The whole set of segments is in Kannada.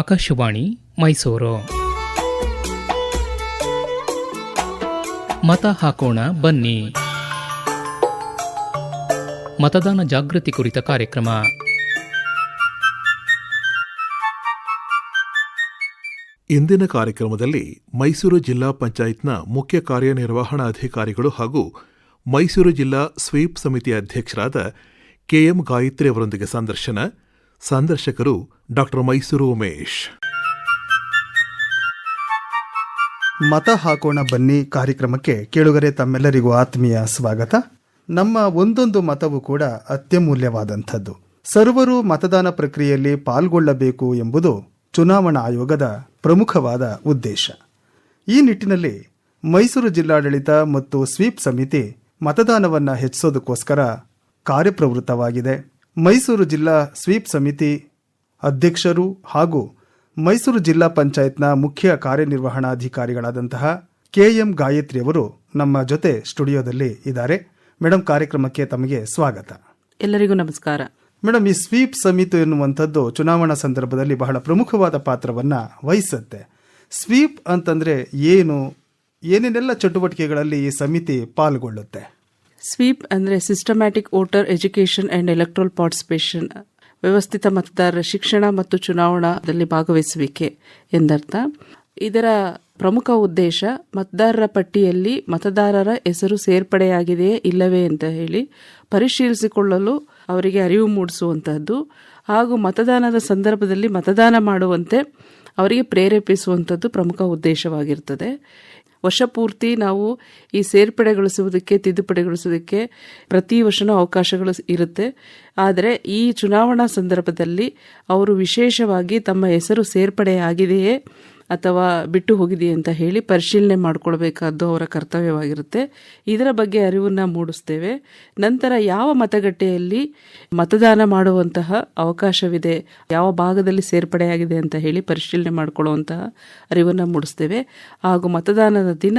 ಆಕಾಶವಾಣಿ ಮೈಸೂರು. ಮತ ಹಾಕೋಣ ಬನ್ನಿ. ಮತದಾನ ಜಾಗೃತಿ ಕುರಿತ ಕಾರ್ಯಕ್ರಮ. ಇಂದಿನ ಕಾರ್ಯಕ್ರಮದಲ್ಲಿ ಮೈಸೂರು ಜಿಲ್ಲಾ ಪಂಚಾಯತ್ನ ಮುಖ್ಯ ಕಾರ್ಯನಿರ್ವಹಣಾಧಿಕಾರಿಗಳು ಹಾಗೂ ಮೈಸೂರು ಜಿಲ್ಲಾ ಸ್ವೀಪ್ ಸಮಿತಿ ಅಧ್ಯಕ್ಷರಾದ ಕೆಎಂ ಗಾಯತ್ರಿ ಅವರೊಂದಿಗೆ ಸಂದರ್ಶನ. ಸಂದರ್ಶಕರು ಡಾ ಮೈಸೂರು ಉಮೇಶ್. ಮತ ಹಾಕೋಣ ಬನ್ನಿ ಕಾರ್ಯಕ್ರಮಕ್ಕೆ ಕೇಳುಗರೆ ತಮ್ಮೆಲ್ಲರಿಗೂ ಆತ್ಮೀಯ ಸ್ವಾಗತ. ನಮ್ಮ ಒಂದೊಂದು ಮತವು ಕೂಡ ಅತ್ಯಮೂಲ್ಯವಾದಂಥದ್ದು. ಸರ್ವರು ಮತದಾನ ಪ್ರಕ್ರಿಯೆಯಲ್ಲಿ ಪಾಲ್ಗೊಳ್ಳಬೇಕು ಎಂಬುದು ಚುನಾವಣಾ ಆಯೋಗದ ಪ್ರಮುಖವಾದ ಉದ್ದೇಶ. ಈ ನಿಟ್ಟಿನಲ್ಲಿ ಮೈಸೂರು ಜಿಲ್ಲಾಡಳಿತ ಮತ್ತು ಸ್ವೀಪ್ ಸಮಿತಿ ಮತದಾನವನ್ನು ಹೆಚ್ಚಿಸೋದಕ್ಕೋಸ್ಕರ ಕಾರ್ಯಪ್ರವೃತ್ತವಾಗಿದೆ. ಮೈಸೂರು ಜಿಲ್ಲಾ ಸ್ವೀಪ್ ಸಮಿತಿ ಅಧ್ಯಕ್ಷರು ಹಾಗೂ ಮೈಸೂರು ಜಿಲ್ಲಾ ಪಂಚಾಯತ್ನ ಮುಖ್ಯ ಕಾರ್ಯನಿರ್ವಹಣಾಧಿಕಾರಿಗಳಾದಂತಹ ಕೆ ಎಂ ಗಾಯತ್ರಿ ಅವರು ನಮ್ಮ ಜೊತೆ ಸ್ಟುಡಿಯೋದಲ್ಲಿ ಇದ್ದಾರೆ. ಮೇಡಮ್ ಕಾರ್ಯಕ್ರಮಕ್ಕೆ ತಮಗೆ ಸ್ವಾಗತ. ಎಲ್ಲರಿಗೂ ನಮಸ್ಕಾರ. ಮೇಡಮ್ ಈ ಸ್ವೀಪ್ ಸಮಿತಿ ಎನ್ನುವಂಥದ್ದು ಚುನಾವಣಾ ಸಂದರ್ಭದಲ್ಲಿ ಬಹಳ ಪ್ರಮುಖವಾದ ಪಾತ್ರವನ್ನ ವಹಿಸುತ್ತೆ. ಸ್ವೀಪ್ ಅಂತಂದ್ರೆ ಏನು? ಏನೇನೆಲ್ಲ ಚಟುವಟಿಕೆಗಳಲ್ಲಿ ಈ ಸಮಿತಿ ಪಾಲ್ಗೊಳ್ಳುತ್ತೆ? ಸ್ವೀಪ್ ಅಂದರೆ systematic voter education and electoral participation ವ್ಯವಸ್ಥಿತ ಮತದಾರರ ಶಿಕ್ಷಣ ಮತ್ತು ಚುನಾವಣಾದಲ್ಲಿ ಭಾಗವಹಿಸುವಿಕೆ ಎಂದರ್ಥ. ಇದರ ಪ್ರಮುಖ ಉದ್ದೇಶ ಮತದಾರರ ಪಟ್ಟಿಯಲ್ಲಿ ಮತದಾರರ ಹೆಸರು ಸೇರ್ಪಡೆಯಾಗಿದೆಯೇ ಇಲ್ಲವೇ ಅಂತ ಹೇಳಿ ಪರಿಶೀಲಿಸಿಕೊಳ್ಳಲು ಅವರಿಗೆ ಅರಿವು ಮೂಡಿಸುವಂತಹದ್ದು. ಹಾಗೂ ಮತದಾನದ ಸಂದರ್ಭದಲ್ಲಿ ಮತದಾನ ಮಾಡುವಂತೆ ಅವರಿಗೆ ಪ್ರೇರೇಪಿಸುವಂಥದ್ದು ಪ್ರಮುಖ ಉದ್ದೇಶವಾಗಿರ್ತದೆ. ವರ್ಷ ಪೂರ್ತಿ ನಾವು ಈ ಸೇರ್ಪಡೆಗೊಳಿಸುವುದಕ್ಕೆ, ತಿದ್ದುಪಡಿಗೊಳಿಸುವುದಕ್ಕೆ ಪ್ರತಿ ವರ್ಷನೂ ಅವಕಾಶಗಳು ಇರುತ್ತೆ. ಆದರೆ ಈ ಚುನಾವಣಾ ಸಂದರ್ಭದಲ್ಲಿ ಅವರು ವಿಶೇಷವಾಗಿ ತಮ್ಮ ಹೆಸರು ಸೇರ್ಪಡೆಯಾಗಿದೆಯೇ ಅಥವಾ ಬಿಟ್ಟು ಹೋಗಿದೆಯೇ ಅಂತ ಹೇಳಿ ಪರಿಶೀಲನೆ ಮಾಡಿಕೊಳ್ಬೇಕಾದ್ದು ಅವರ ಕರ್ತವ್ಯವಾಗಿರುತ್ತೆ. ಇದರ ಬಗ್ಗೆ ಅರಿವನ್ನು ಮೂಡಿಸ್ತೇವೆ. ನಂತರ ಯಾವ ಮತಗಟ್ಟೆಯಲ್ಲಿ ಮತದಾನ ಮಾಡುವಂತಹ ಅವಕಾಶವಿದೆ, ಯಾವ ಭಾಗದಲ್ಲಿ ಸೇರ್ಪಡೆಯಾಗಿದೆ ಅಂತ ಹೇಳಿ ಪರಿಶೀಲನೆ ಮಾಡಿಕೊಳ್ಳುವಂತಹ ಅರಿವನ್ನು ಮೂಡಿಸ್ತೇವೆ. ಹಾಗೂ ಮತದಾನದ ದಿನ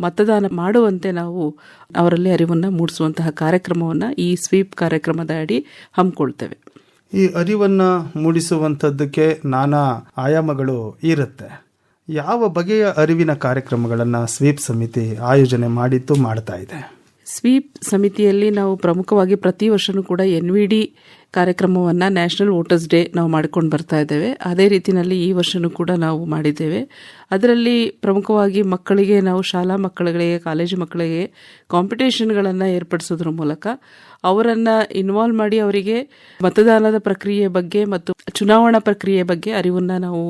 ಮತದಾನ ಮಾಡುವಂತೆ ನಾವು ಅವರಲ್ಲಿ ಅರಿವನ್ನು ಮೂಡಿಸುವಂತಹ ಕಾರ್ಯಕ್ರಮವನ್ನು ಈ ಸ್ವೀಪ್ ಕಾರ್ಯಕ್ರಮದ ಅಡಿ ಹಮ್ಮಿಕೊಳ್ತೇವೆ. ಈ ಅರಿವನ್ನು ಮೂಡಿಸುವಂಥದ್ದಕ್ಕೆ ನಾನಾ ಆಯಾಮಗಳು ಇರುತ್ತೆ. ಯಾವ ಬಗೆಯ ಅರಿವಿನ ಕಾರ್ಯಕ್ರಮಗಳನ್ನು ಸ್ವೀಪ್ ಸಮಿತಿ ಆಯೋಜನೆ ಮಾಡಿದ್ದು ಮಾಡ್ತಾ ಇದೆ? ಸ್ವೀಪ್ ಸಮಿತಿಯಲ್ಲಿ ನಾವು ಪ್ರಮುಖವಾಗಿ ಪ್ರತಿ ವರ್ಷನೂ ಕೂಡ ಎನ್ ವಿ ಡಿ ಕಾರ್ಯಕ್ರಮವನ್ನು ನ್ಯಾಷನಲ್ ವೋಟರ್ಸ್ ಡೇ ನಾವು ಮಾಡಿಕೊಂಡು ಬರ್ತಾ ಇದ್ದೇವೆ. ಅದೇ ರೀತಿಯಲ್ಲಿ ಈ ವರ್ಷನೂ ಕೂಡ ನಾವು ಮಾಡಿದ್ದೇವೆ. ಅದರಲ್ಲಿ ಪ್ರಮುಖವಾಗಿ ಮಕ್ಕಳಿಗೆ ನಾವು ಶಾಲಾ ಮಕ್ಕಳಿಗೆ ಕಾಲೇಜು ಮಕ್ಕಳಿಗೆ ಕಾಂಪಿಟೇಷನ್ಗಳನ್ನು ಏರ್ಪಡಿಸೋದ್ರ ಮೂಲಕ ಅವರನ್ನು ಇನ್ವಾಲ್ವ್ ಮಾಡಿ ಅವರಿಗೆ ಮತದಾನದ ಪ್ರಕ್ರಿಯೆ ಬಗ್ಗೆ ಮತ್ತು ಚುನಾವಣಾ ಪ್ರಕ್ರಿಯೆ ಬಗ್ಗೆ ಅರಿವನ್ನು ನಾವು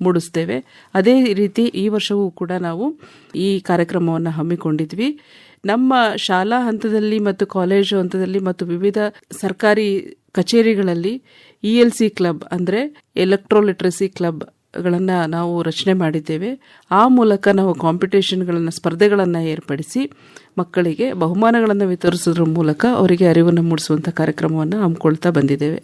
ಮೂಡಿಸ್ತೇವೆ. ಅದೇ ರೀತಿ ಈ ವರ್ಷವೂ ಕೂಡ ನಾವು ಈ ಕಾರ್ಯಕ್ರಮವನ್ನು ಹಮ್ಮಿಕೊಂಡಿದ್ವಿ. ನಮ್ಮ ಶಾಲಾ ಹಂತದಲ್ಲಿ ಮತ್ತು ಕಾಲೇಜು ಹಂತದಲ್ಲಿ ಮತ್ತು ವಿವಿಧ ಸರ್ಕಾರಿ ಕಚೇರಿಗಳಲ್ಲಿ ಇ ಎಲ್ ಸಿ ಕ್ಲಬ್ ಅಂದರೆ ಎಲೆಕ್ಟ್ರೋಲಿಟ್ರಸಿ ಕ್ಲಬ್ಗಳನ್ನು ನಾವು ರಚನೆ ಮಾಡಿದ್ದೇವೆ. ಆ ಮೂಲಕ ನಾವು ಕಾಂಪಿಟೇಷನ್ಗಳನ್ನು ಸ್ಪರ್ಧೆಗಳನ್ನು ಏರ್ಪಡಿಸಿ ಮಕ್ಕಳಿಗೆ ಬಹುಮಾನಗಳನ್ನು ವಿತರಿಸೋದ್ರ ಮೂಲಕ ಅವರಿಗೆ ಅರಿವನ್ನು ಮೂಡಿಸುವಂಥ ಕಾರ್ಯಕ್ರಮವನ್ನು ಹಮ್ಮಿಕೊಳ್ತಾ ಬಂದಿದ್ದೇವೆ.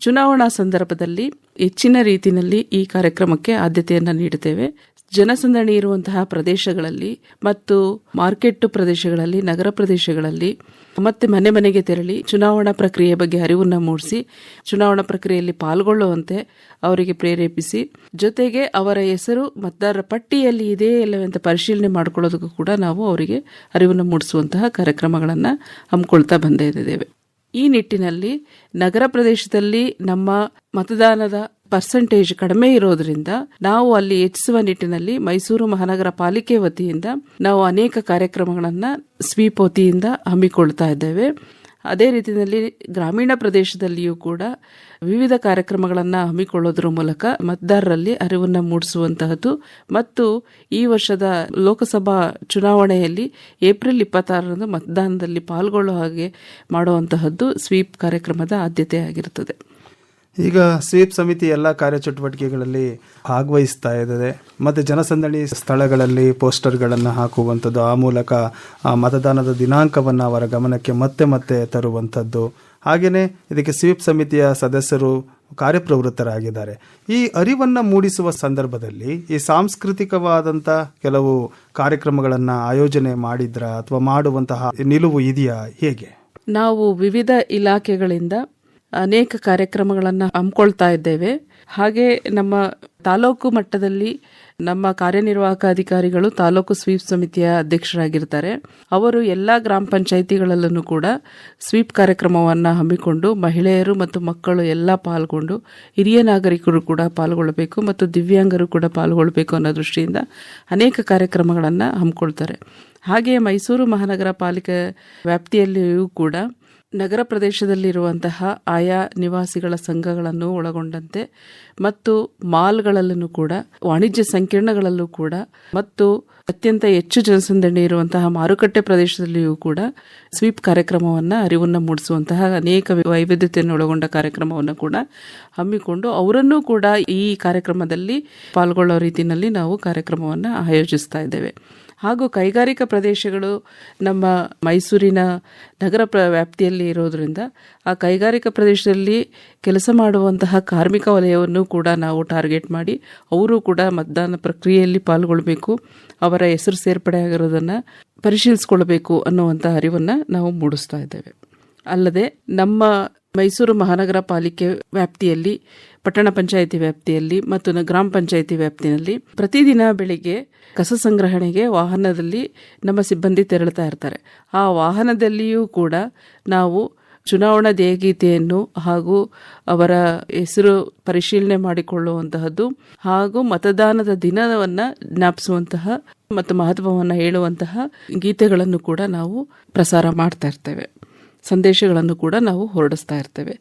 ಚುನಾವಣಾ ಸಂದರ್ಭದಲ್ಲಿ ಹೆಚ್ಚಿನ ರೀತಿಯಲ್ಲಿ ಈ ಕಾರ್ಯಕ್ರಮಕ್ಕೆ ಆದ್ಯತೆಯನ್ನು ನೀಡುತ್ತೇವೆ ಜನಸಂದಣಿ ಇರುವಂತಹ ಪ್ರದೇಶಗಳಲ್ಲಿ ಮತ್ತು ಮಾರ್ಕೆಟ್ ಪ್ರದೇಶಗಳಲ್ಲಿ, ನಗರ ಪ್ರದೇಶಗಳಲ್ಲಿ ಮತ್ತೆ ಮನೆ ಮನೆಗೆ ತೆರಳಿ ಚುನಾವಣಾ ಪ್ರಕ್ರಿಯೆ ಬಗ್ಗೆ ಅರಿವನ್ನು ಮೂಡಿಸಿ, ಚುನಾವಣಾ ಪ್ರಕ್ರಿಯೆಯಲ್ಲಿ ಪಾಲ್ಗೊಳ್ಳುವಂತೆ ಅವರಿಗೆ ಪ್ರೇರೇಪಿಸಿ, ಜೊತೆಗೆ ಅವರ ಹೆಸರು, ಮತದಾರರ ಪಟ್ಟಿಯಲ್ಲಿ ಇದೆಯೇ ಇಲ್ಲವೆಂತ ಪರಿಶೀಲನೆ ಮಾಡಿಕೊಳ್ಳೋದಕ್ಕೂ ಕೂಡ ನಾವು ಅವರಿಗೆ ಅರಿವನ್ನು ಮೂಡಿಸುವಂತಹ ಕಾರ್ಯಕ್ರಮಗಳನ್ನು ಹಮ್ಮಿಕೊಳ್ತಾ ಬಂದಿದ್ದೇವೆ. ಈ ನಿಟ್ಟಿನಲ್ಲಿ ನಗರ ಪ್ರದೇಶದಲ್ಲಿ ನಮ್ಮ ಮತದಾನದ ಪರ್ಸೆಂಟೇಜ್ ಕಡಿಮೆ ಇರೋದ್ರಿಂದ ನಾವು ಅಲ್ಲಿ ಹೆಚ್ಚಿಸುವ ನಿಟ್ಟಿನಲ್ಲಿ ಮೈಸೂರು ಮಹಾನಗರ ಪಾಲಿಕೆ ವತಿಯಿಂದ ನಾವು ಅನೇಕ ಕಾರ್ಯಕ್ರಮಗಳನ್ನು ಸ್ವೀಪ್ ವತಿಯಿಂದ ಹಮ್ಮಿಕೊಳ್ತಾ ಇದ್ದೇವೆ. ಅದೇ ರೀತಿಯಲ್ಲಿ ಗ್ರಾಮೀಣ ಪ್ರದೇಶದಲ್ಲಿಯೂ ಕೂಡ ವಿವಿಧ ಕಾರ್ಯಕ್ರಮಗಳನ್ನು ಹಮ್ಮಿಕೊಳ್ಳೋದ್ರ ಮೂಲಕ ಮತದಾರರಲ್ಲಿ ಅರಿವನ್ನು ಮೂಡಿಸುವಂತಹದ್ದು ಮತ್ತು ಈ ವರ್ಷದ ಲೋಕಸಭಾ ಚುನಾವಣೆಯಲ್ಲಿ ಏಪ್ರಿಲ್ ಇಪ್ಪತ್ತಾರರಂದು ಮತದಾನದಲ್ಲಿ ಪಾಲ್ಗೊಳ್ಳೋ ಹಾಗೆ ಮಾಡುವಂತಹದ್ದು ಸ್ವೀಪ್ ಕಾರ್ಯಕ್ರಮದ ಆದ್ಯತೆ ಆಗಿರುತ್ತದೆ ಈಗ ಸ್ವೀಪ್ ಸಮಿತಿ ಎಲ್ಲ ಕಾರ್ಯಚಟುವಟಿಕೆಗಳಲ್ಲಿ ಭಾಗವಹಿಸ್ತಾ ಇದ್ದಾರೆ. ಮತ್ತು ಜನಸಂದಣಿ ಸ್ಥಳಗಳಲ್ಲಿ ಪೋಸ್ಟರ್ಗಳನ್ನು ಹಾಕುವಂಥದ್ದು, ಆ ಮೂಲಕ ಮತದಾನದ ದಿನಾಂಕವನ್ನು ಅವರ ಗಮನಕ್ಕೆ ಮತ್ತೆ ಮತ್ತೆ ತರುವಂಥದ್ದು. ಹಾಗೆಯೇ ಇದಕ್ಕೆ ಸ್ವೀಪ್ ಸಮಿತಿಯ ಸದಸ್ಯರು ಕಾರ್ಯಪ್ರವೃತ್ತರಾಗಿದ್ದಾರೆ. ಈ ಅರಿವನ್ನು ಮೂಡಿಸುವ ಸಂದರ್ಭದಲ್ಲಿ ಈ ಸಾಂಸ್ಕೃತಿಕವಾದಂಥ ಕೆಲವು ಕಾರ್ಯಕ್ರಮಗಳನ್ನು ಆಯೋಜನೆ ಮಾಡಿದ್ರ ಅಥವಾ ಮಾಡುವಂತಹ ನಿಲುವು ಇದೆಯಾ? ಹೇಗೆ? ನಾವು ವಿವಿಧ ಇಲಾಖೆಗಳಿಂದ ಅನೇಕ ಕಾರ್ಯಕ್ರಮಗಳನ್ನು ಹಮ್ಮಿಕೊಳ್ತಾ ಇದ್ದೇವೆ. ಹಾಗೆ ನಮ್ಮ ತಾಲೂಕು ಮಟ್ಟದಲ್ಲಿ ನಮ್ಮ ಕಾರ್ಯನಿರ್ವಾಹಕ ಅಧಿಕಾರಿಗಳು ತಾಲೂಕು ಸ್ವೀಪ್ ಸಮಿತಿಯ ಅಧ್ಯಕ್ಷರಾಗಿರ್ತಾರೆ. ಅವರು ಎಲ್ಲ ಗ್ರಾಮ ಪಂಚಾಯಿತಿಗಳಲ್ಲೂ ಕೂಡ ಸ್ವೀಪ್ ಕಾರ್ಯಕ್ರಮವನ್ನು ಹಮ್ಮಿಕೊಂಡು ಮಹಿಳೆಯರು ಮತ್ತು ಮಕ್ಕಳು ಎಲ್ಲ ಪಾಲ್ಗೊಂಡು ಹಿರಿಯ ನಾಗರಿಕರು ಕೂಡ ಪಾಲ್ಗೊಳ್ಳಬೇಕು ಮತ್ತು ದಿವ್ಯಾಂಗರು ಕೂಡ ಪಾಲ್ಗೊಳ್ಳಬೇಕು ಅನ್ನೋ ದೃಷ್ಟಿಯಿಂದ ಅನೇಕ ಕಾರ್ಯಕ್ರಮಗಳನ್ನು ಹಮ್ಮಿಕೊಳ್ತಾರೆ. ಹಾಗೆಯೇ ಮೈಸೂರು ಮಹಾನಗರ ಪಾಲಿಕೆ ವ್ಯಾಪ್ತಿಯಲ್ಲಿಯೂ ಕೂಡ ನಗರ ಪ್ರದೇಶದಲ್ಲಿರುವಂತಹ ಆಯಾ ನಿವಾಸಿಗಳ ಸಂಘಗಳನ್ನು ಒಳಗೊಂಡಂತೆ ಮತ್ತು ಮಾಲ್ಗಳಲ್ಲೂ ಕೂಡ, ವಾಣಿಜ್ಯ ಸಂಕೀರ್ಣಗಳಲ್ಲೂ ಕೂಡ ಮತ್ತು ಅತ್ಯಂತ ಹೆಚ್ಚು ಜನಸಂದಣಿ ಇರುವಂತಹ ಮಾರುಕಟ್ಟೆ ಪ್ರದೇಶದಲ್ಲಿಯೂ ಕೂಡ ಸ್ವೀಪ್ ಕಾರ್ಯಕ್ರಮವನ್ನು ಅರಿವನ್ನು ಮೂಡಿಸುವಂತಹ ಅನೇಕ ವೈವಿಧ್ಯತೆಯನ್ನು ಒಳಗೊಂಡ ಕಾರ್ಯಕ್ರಮವನ್ನು ಕೂಡ ಹಮ್ಮಿಕೊಂಡು ಅವರನ್ನೂ ಕೂಡ ಈ ಕಾರ್ಯಕ್ರಮದಲ್ಲಿ ಪಾಲ್ಗೊಳ್ಳೋ ರೀತಿಯಲ್ಲಿ ನಾವು ಕಾರ್ಯಕ್ರಮವನ್ನು ಆಯೋಜಿಸ್ತಾ ಇದ್ದೇವೆ. ಹಾಗೂ ಕೈಗಾರಿಕಾ ಪ್ರದೇಶಗಳು ನಮ್ಮ ಮೈಸೂರಿನ ನಗರ ಪ್ರ ವ್ಯಾಪ್ತಿಯಲ್ಲಿ ಇರೋದರಿಂದ ಆ ಕೈಗಾರಿಕಾ ಪ್ರದೇಶದಲ್ಲಿ ಕೆಲಸ ಮಾಡುವಂತಹ ಕಾರ್ಮಿಕ ವಲಯವನ್ನು ಕೂಡ ನಾವು ಟಾರ್ಗೆಟ್ ಮಾಡಿ ಅವರು ಕೂಡ ಮತದಾನ ಪ್ರಕ್ರಿಯೆಯಲ್ಲಿ ಪಾಲ್ಗೊಳ್ಬೇಕು, ಅವರ ಹೆಸರು ಸೇರ್ಪಡೆ ಆಗಿರೋದನ್ನು ಪರಿಶೀಲಿಸ್ಕೊಳ್ಬೇಕು ಅನ್ನುವಂಥ ಅರಿವನ್ನು ನಾವು ಮೂಡಿಸ್ತಾ ಇದ್ದೇವೆ. ಅಲ್ಲದೆ ನಮ್ಮ ಮೈಸೂರು ಮಹಾನಗರ ಪಾಲಿಕೆ ವ್ಯಾಪ್ತಿಯಲ್ಲಿ, ಪಟ್ಟಣ ಪಂಚಾಯಿತಿ ವ್ಯಾಪ್ತಿಯಲ್ಲಿ ಮತ್ತು ಗ್ರಾಮ ಪಂಚಾಯಿತಿ ವ್ಯಾಪ್ತಿಯಲ್ಲಿ ಪ್ರತಿದಿನ ಬೆಳಿಗ್ಗೆ ಕಸ ಸಂಗ್ರಹಣೆಗೆ ವಾಹನದಲ್ಲಿ ನಮ್ಮ ಸಿಬ್ಬಂದಿ ತೆರಳುತ್ತಾ ಇರ್ತಾರೆ. ಆ ವಾಹನದಲ್ಲಿಯೂ ಕೂಡ ನಾವು ಚುನಾವಣಾ ದೇಹಗೀತೆಯನ್ನು ಹಾಗೂ ಅವರ ಹೆಸರು ಪರಿಶೀಲನೆ ಮಾಡಿಕೊಳ್ಳುವಂತಹದ್ದು ಹಾಗೂ ಮತದಾನದ ದಿನವನ್ನು ಜ್ಞಾಪಿಸುವಂತಹ ಮತ್ತು ಮಹತ್ವವನ್ನು ಹೇಳುವಂತಹ ಗೀತೆಗಳನ್ನು ಕೂಡ ನಾವು ಪ್ರಸಾರ ಮಾಡ್ತಾ ಇರ್ತೇವೆ. ಸಂದೇಶಗಳನ್ನು ಕೂಡ ನಾವು ಹೊರಡಿಸ್ತಾ ಇರ್ತೇವೆ.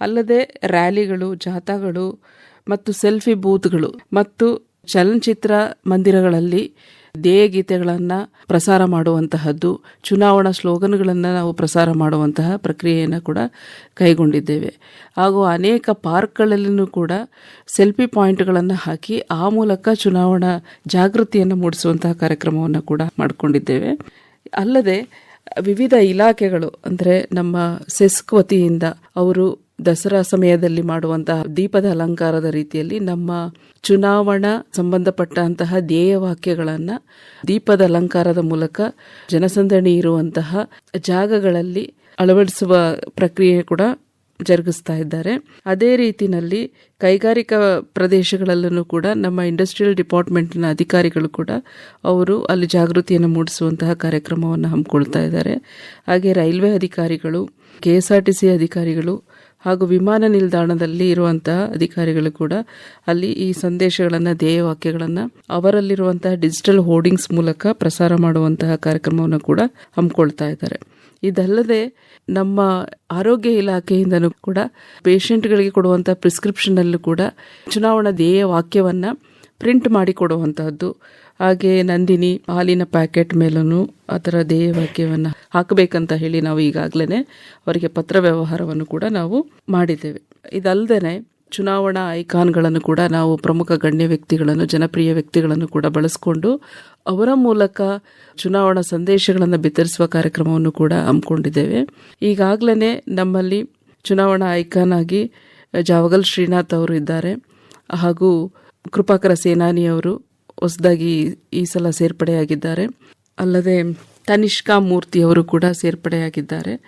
ಅಲ್ಲದೆ ರ್ಯಾಲಿಗಳು, ಜಾಥಾಗಳು ಮತ್ತು ಸೆಲ್ಫಿ ಬೂತ್ಗಳು ಮತ್ತು ಚಲನಚಿತ್ರ ಮಂದಿರಗಳಲ್ಲಿ ಧ್ಯೇಯ ಗೀತೆಗಳನ್ನು ಪ್ರಸಾರ ಮಾಡುವಂತಹದ್ದು, ಚುನಾವಣಾ ಸ್ಲೋಗನ್ಗಳನ್ನು ನಾವು ಪ್ರಸಾರ ಮಾಡುವಂತಹ ಪ್ರಕ್ರಿಯೆಯನ್ನು ಕೂಡ ಕೈಗೊಂಡಿದ್ದೇವೆ. ಹಾಗೂ ಅನೇಕ ಪಾರ್ಕ್ಗಳಲ್ಲೂ ಕೂಡ ಸೆಲ್ಫಿ ಪಾಯಿಂಟ್ಗಳನ್ನು ಹಾಕಿ ಆ ಮೂಲಕ ಚುನಾವಣಾ ಜಾಗೃತಿಯನ್ನು ಮೂಡಿಸುವಂತಹ ಕಾರ್ಯಕ್ರಮವನ್ನು ಕೂಡ ಮಾಡಿಕೊಂಡಿದ್ದೇವೆ. ಅಲ್ಲದೆ ವಿವಿಧ ಇಲಾಖೆಗಳು, ಅಂದರೆ ನಮ್ಮ ಸೆಸ್ಕ್ ವತಿಯಿಂದ ಅವರು ದಸರಾ ಸಮಯದಲ್ಲಿ ಮಾಡುವಂತಹ ದೀಪದ ಅಲಂಕಾರದ ರೀತಿಯಲ್ಲಿ ನಮ್ಮ ಚುನಾವಣಾ ಸಂಬಂಧಪಟ್ಟಂತಹ ಧ್ಯೇಯ ವಾಕ್ಯಗಳನ್ನು ದೀಪದ ಅಲಂಕಾರದ ಮೂಲಕ ಜನಸಂದಣಿ ಇರುವಂತಹ ಜಾಗಗಳಲ್ಲಿ ಅಳವಡಿಸುವ ಪ್ರಕ್ರಿಯೆ ಕೂಡ ಜರುಗಿಸ್ತಾ ಇದ್ದಾರೆ. ಅದೇ ರೀತಿಯಲ್ಲಿ ಕೈಗಾರಿಕಾ ಪ್ರದೇಶಗಳಲ್ಲೂ ಕೂಡ ನಮ್ಮ ಇಂಡಸ್ಟ್ರಿಯಲ್ ಡಿಪಾರ್ಟ್ಮೆಂಟ್ನ ಅಧಿಕಾರಿಗಳು ಕೂಡ ಅವರು ಅಲ್ಲಿ ಜಾಗೃತಿಯನ್ನು ಮೂಡಿಸುವಂತಹ ಕಾರ್ಯಕ್ರಮವನ್ನು ಹಮ್ಮಿಕೊಳ್ತಾ ಇದ್ದಾರೆ. ಹಾಗೆ ರೈಲ್ವೆ ಅಧಿಕಾರಿಗಳು K S R T C ಅಧಿಕಾರಿಗಳು ಹಾಗೂ ವಿಮಾನ ನಿಲ್ದಾಣದಲ್ಲಿ ಇರುವಂತಹ ಅಧಿಕಾರಿಗಳು ಕೂಡ ಅಲ್ಲಿ ಈ ಸಂದೇಶಗಳನ್ನು, ಧ್ಯೇಯವಾಕ್ಯಗಳನ್ನು, ಅವರಲ್ಲಿರುವಂತಹ ಡಿಜಿಟಲ್ ಹೋರ್ಡಿಂಗ್ಸ್ ಮೂಲಕ ಪ್ರಸಾರ ಮಾಡುವಂತಹ ಕಾರ್ಯಕ್ರಮವನ್ನು ಕೂಡ ಹಮ್ಮಿಕೊಳ್ತಾ ಇದ್ದಾರೆ. ಇದಲ್ಲದೆ ನಮ್ಮ ಆರೋಗ್ಯ ಇಲಾಖೆಯಿಂದನೂ ಕೂಡ ಪೇಷಂಟ್ಗಳಿಗೆ ಕೊಡುವಂಥ ಪ್ರಿಸ್ಕ್ರಿಪ್ಷನಲ್ಲೂ ಕೂಡ ಚುನಾವಣಾ ಧ್ಯೇಯ ವಾಕ್ಯವನ್ನು ಪ್ರಿಂಟ್ ಮಾಡಿ ಕೊಡುವಂತಹದ್ದು ಹಾಗೆ ನಂದಿನಿ ಹಾಲಿನ ಪ್ಯಾಕೆಟ್ ಮೇಲೂ ಆ ಥರ ಧ್ಯೇಯ ವಾಕ್ಯವನ್ನು ಹಾಕಬೇಕಂತ ಹೇಳಿ ನಾವು ಈಗಾಗಲೇ ಅವರಿಗೆ ಪತ್ರ ವ್ಯವಹಾರವನ್ನು ಕೂಡ ನಾವು ಮಾಡಿದ್ದೇವೆ. ಇದಲ್ಲದೆ ಚುನಾವಣಾ ಐಕಾನ್ಗಳನ್ನು ಕೂಡ ನಾವು ಪ್ರಮುಖ ಗಣ್ಯ ವ್ಯಕ್ತಿಗಳನ್ನು, ಜನಪ್ರಿಯ ವ್ಯಕ್ತಿಗಳನ್ನು ಕೂಡ ಬಳಸಿಕೊಂಡು ಅವರ ಮೂಲಕ ಚುನಾವಣಾ ಸಂದೇಶಗಳನ್ನು ಬಿತ್ತರಿಸುವ ಕಾರ್ಯಕ್ರಮವನ್ನು ಕೂಡ ಹಮ್ಮಿಕೊಂಡಿದ್ದೇವೆ. ಈಗಾಗಲೇ ನಮ್ಮಲ್ಲಿ ಚುನಾವಣಾ ಐಕಾನ್ ಆಗಿ ಜಾವಗಲ್ ಶ್ರೀನಾಥ್ ಅವರು ಇದ್ದಾರೆ. ಹಾಗೂ ಕೃಪಾಕರ ಸೇನಾನಿಯವರು ಹೊಸದಾಗಿ ಈ ಸಲ ಸೇರ್ಪಡೆಯಾಗಿದ್ದಾರೆ. ಅಲ್ಲದೆ ತನಿಷ್ಕಾ ಮೂರ್ತಿ ಅವರು ಕೂಡ ಸೇರ್ಪಡೆಯಾಗಿದ್ದಾರೆ.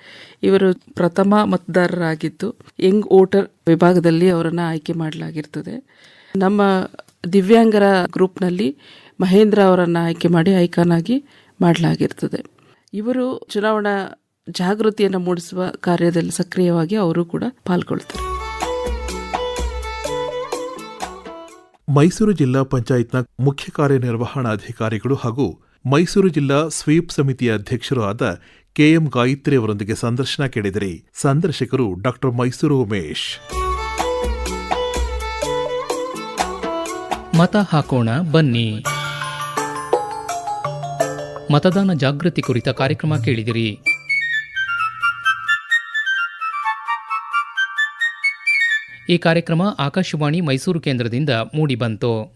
ಇವರು ಪ್ರಥಮ ಮತದಾರರಾಗಿದ್ದು, ಯಂಗ್ ವೋಟರ್ ವಿಭಾಗದಲ್ಲಿ ಅವರನ್ನು ಆಯ್ಕೆ ಮಾಡಲಾಗಿರ್ತದೆ. ನಮ್ಮ ದಿವ್ಯಾಂಗರ ಗ್ರೂಪ್ನಲ್ಲಿ ಮಹೇಂದ್ರ ಅವರನ್ನು ಆಯ್ಕೆ ಮಾಡಿ ಐಕಾನ್ ಆಗಿ ಮಾಡಲಾಗಿರ್ತದೆ. ಇವರು ಚುನಾವಣಾ ಜಾಗೃತಿಯನ್ನು ಮೂಡಿಸುವ ಕಾರ್ಯದಲ್ಲಿ ಸಕ್ರಿಯವಾಗಿ ಅವರು ಕೂಡ ಪಾಲ್ಗೊಳ್ತಾರೆ. ಮೈಸೂರು ಜಿಲ್ಲಾ ಪಂಚಾಯತ್ನ ಮುಖ್ಯ ಕಾರ್ಯನಿರ್ವಹಣಾಧಿಕಾರಿಗಳು ಹಾಗೂ ಮೈಸೂರು ಜಿಲ್ಲಾ ಸ್ವೀಪ್ ಸಮಿತಿಯ ಅಧ್ಯಕ್ಷರೂ ಆದ ಕೆಎಂ ಗಾಯತ್ರಿ ಅವರೊಂದಿಗೆ ಸಂದರ್ಶನ ಕೇಳಿದಿರಿ ಸಂದರ್ಶಕರು ಡಾಕ್ಟರ್ ಮೈಸೂರು ಉಮೇಶ್. ಮತ ಹಾಕೋಣ, ಬನ್ನಿ. ಮತದಾನ ಜಾಗೃತಿ ಕುರಿತ ಕಾರ್ಯಕ್ರಮ ಕೇಳಿದಿರಿ. ಈ ಕಾರ್ಯಕ್ರಮ ಆಕಾಶವಾಣಿ ಮೈಸೂರು ಕೇಂದ್ರದಿಂದ ಮೂಡಿಬಂತು.